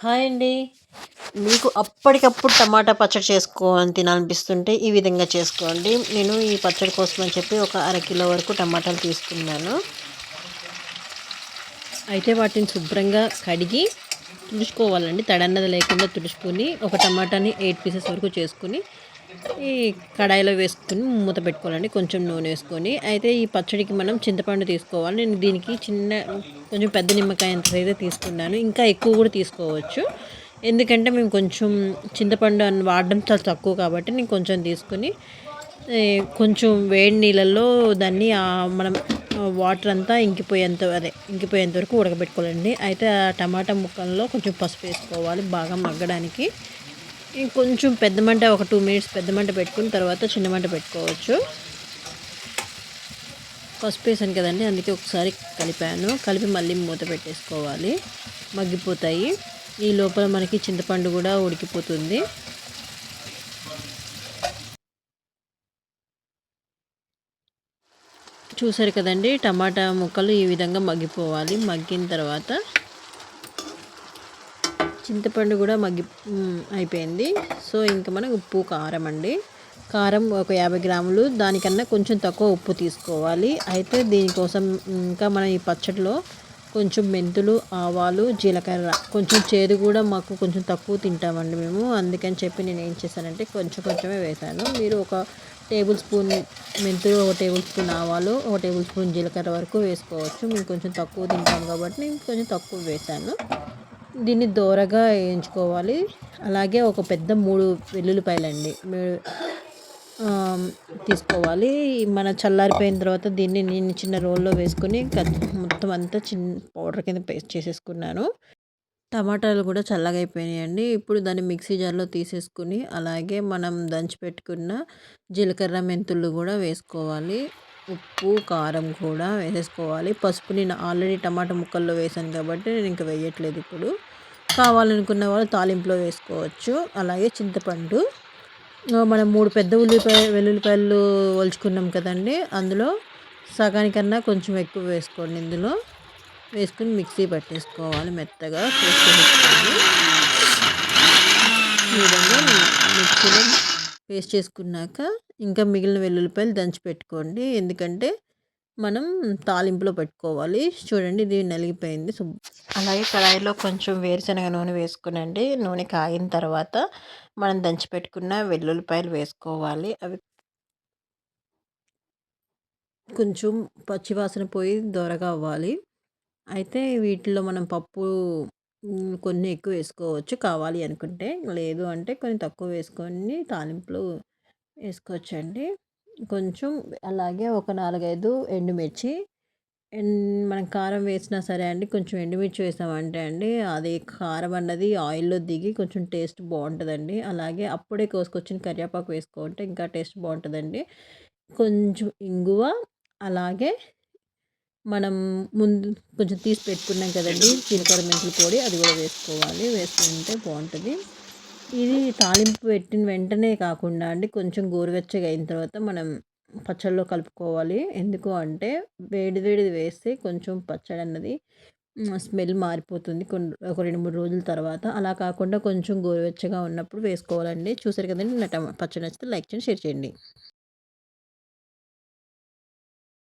Hi అండి. మీకు అప్పటికప్పుడు టమాటా పచ్చడి చేసుకోవాలని తినాలనిపిస్తుంటే ఈ విధంగా చేసుకోండి. నేను ఈ పచ్చడి కోసం అని చెప్పి ఒక అర కిలో వరకు టమాటాలు తీసుకున్నాను. అయితే వాటిని శుభ్రంగా కడిగి తుడుచుకోవాలండి. తడన్నది లేకుండా తుడుచుకొని ఒక టమాటాని ఎయిట్ పీసెస్ వరకు చేసుకుని ఈ కడాయిలో వేసుకుని మూత పెట్టుకోవాలండి. కొంచెం నూనె వేసుకొని అయితే ఈ పచ్చడికి మనం చింతపండు తీసుకోవాలి. నేను దీనికి చిన్న కొంచెం పెద్ద నిమ్మకాయ అంత అయితే తీసుకున్నాను. ఇంకా ఎక్కువ కూడా తీసుకోవచ్చు. ఎందుకంటే మేము కొంచెం చింతపండు అని వాడడం చాలా తక్కువ కాబట్టి నేను కొంచెం తీసుకుని కొంచెం వేడి నీళ్ళల్లో దాన్ని మనం వాటర్ అంతా ఇంకిపోయేంత అదే ఇంకిపోయేంత వరకు ఉడకబెట్టుకోవాలండి. అయితే ఆ టమాటా ముక్కల్లో కొంచెం పసుపు వేసుకోవాలి. బాగా మగ్గడానికి. ఇంకొంచెం పెద్ద మంట ఒక టూ మినిట్స్ పెద్ద మంట పెట్టుకుని తర్వాత చిన్న మంట పెట్టుకోవచ్చు. పసుపు వేసాను కదండి అందుకే ఒకసారి కలిపాను. కలిపి మళ్ళీ మూత పెట్టేసుకోవాలి. మగ్గిపోతాయి. ఈ లోపల మనకి చింతపండు కూడా ఉడికిపోతుంది. చూసారు కదండి టమాటా ముక్కలు ఈ విధంగా మగ్గిపోవాలి. మగ్గిన తర్వాత చింతపండు కూడా మగ్గి అయిపోయింది. సో ఇంకా మనం ఉప్పు కారం అండి. కారం ఒక యాభై గ్రాములు. దానికన్నా కొంచెం తక్కువ ఉప్పు తీసుకోవాలి. అయితే దీనికోసం ఇంకా మనం ఈ పచ్చడిలో కొంచెం మెంతులు ఆవాలు జీలకర్ర కొంచెం చేదు కూడా మాకు కొంచెం తక్కువ తింటామండి మేము. అందుకని చెప్పి నేను ఏం చేశానంటే కొంచెం కొంచెమే వేసాను మీరు ఒక టేబుల్ స్పూన్ మెంతులు ఒక టేబుల్ స్పూన్ ఆవాలు ఒక టేబుల్ స్పూన్ జీలకర్ర వరకు వేసుకోవచ్చు. మేము కొంచెం తక్కువ తింటాం కాబట్టి నేను కొంచెం తక్కువ వేసాను దీన్ని దోరగా వేయించుకోవాలి. అలాగే ఒక పెద్ద మూడు వెల్లుల్లిపాయలండి. తీసుకోవాలి. మన చల్లారిపోయిన తర్వాత దీన్ని నేను చిన్న రోల్లో వేసుకొని మొత్తం అంతా చిన్న పౌడర్ కింద పేస్ట్ చేసేసుకున్నాను. టమాటాలు కూడా చల్లగా అయిపోయినాయండి. ఇప్పుడు దాన్ని మిక్సీ జార్లో తీసేసుకుని అలాగే మనం దంచి పెట్టుకున్న జీలకర్ర మెంతులు కూడా వేసుకోవాలి. ఉప్పు కారం కూడా వేసేసుకోవాలి. పసుపు నేను ఆల్రెడీ టమాటా ముక్కల్లో వేసాను కాబట్టి నేను ఇంకా వేయట్లేదు ఇప్పుడు. కావాలనుకున్న వాళ్ళు తాలింపులో వేసుకోవచ్చు. అలాగే చింతపండు. మనం మూడు పెద్ద ఉల్లిపాయ వెల్లుల్లిపాయలు ఒలుచుకున్నాం కదండి. అందులో సగానికన్నా కొంచెం ఎక్కువ వేసుకోండి ఇందులో. వేసుకుని మిక్సీ పట్టేసుకోవాలి మెత్తగా. ఈ విధంగా మిక్సీలో పేస్ట్ చేసుకున్నాక ఇంకా మిగిలిన వెల్లుల్లిపాయలు దంచి పెట్టుకోండి. ఎందుకంటే మనం తాలింపులో పెట్టుకోవాలి. చూడండి ఇది నలిగిపోయింది. అలాగే కడాయిలో కొంచెం వేరుశనగ నూనె వేసుకునండి. నూనె కాగిన తర్వాత మనం దంచి పెట్టుకున్న వెల్లుల్లిపాయలు వేసుకోవాలి. అవి కొంచెం పచ్చివాసన పోయి దొరగా అవ్వాలి. అయితే వీటిలో మనం పప్పు కొన్ని ఎక్కువ వేసుకోవచ్చు. కావాలి అనుకుంటే. లేదు అంటే కొన్ని తక్కువ వేసుకొని తాలింపులు వేసుకోవచ్చండి. కొంచెం అలాగే ఒక నాలుగైదు ఎండుమిర్చి మనం కారం వేసినా సరే అండి కొంచెం ఎండుమిర్చి వేసామంటే అండి అది కారం అన్నది ఆయిల్లో దిగి కొంచెం టేస్ట్ బాగుంటుందండి. అలాగే అప్పుడే కోసుకొచ్చిన కరివేపాకు వేసుకుంటే ఇంకా టేస్ట్ బాగుంటుందండి. కొంచెం ఇంగువ అలాగే మనం ముందు కొంచెం తీసి పెట్టుకున్నాం కదండి జీలకర్ర మెంతుల పొడి అది కూడా వేసుకోవాలి. వేసుకుంటే బాగుంటుంది. ఇది తాలింపు పెట్టిన వెంటనే కాకుండా అండి కొంచెం గోరువెచ్చగా అయిన తర్వాత మనం పచ్చళ్ళలో కలుపుకోవాలి. ఎందుకు అంటే వేడి వేడిది వేస్తే కొంచెం పచ్చడి అన్నది స్మెల్ మారిపోతుంది. కొన్ని ఒక రెండు మూడు రోజుల తర్వాత. అలా కాకుండా కొంచెం గోరువెచ్చగా ఉన్నప్పుడు వేసుకోవాలండి. చూసారు కదండి? నా టమా పచ్చడి నచ్చితే లైక్ చేయండి షేర్ చేయండి.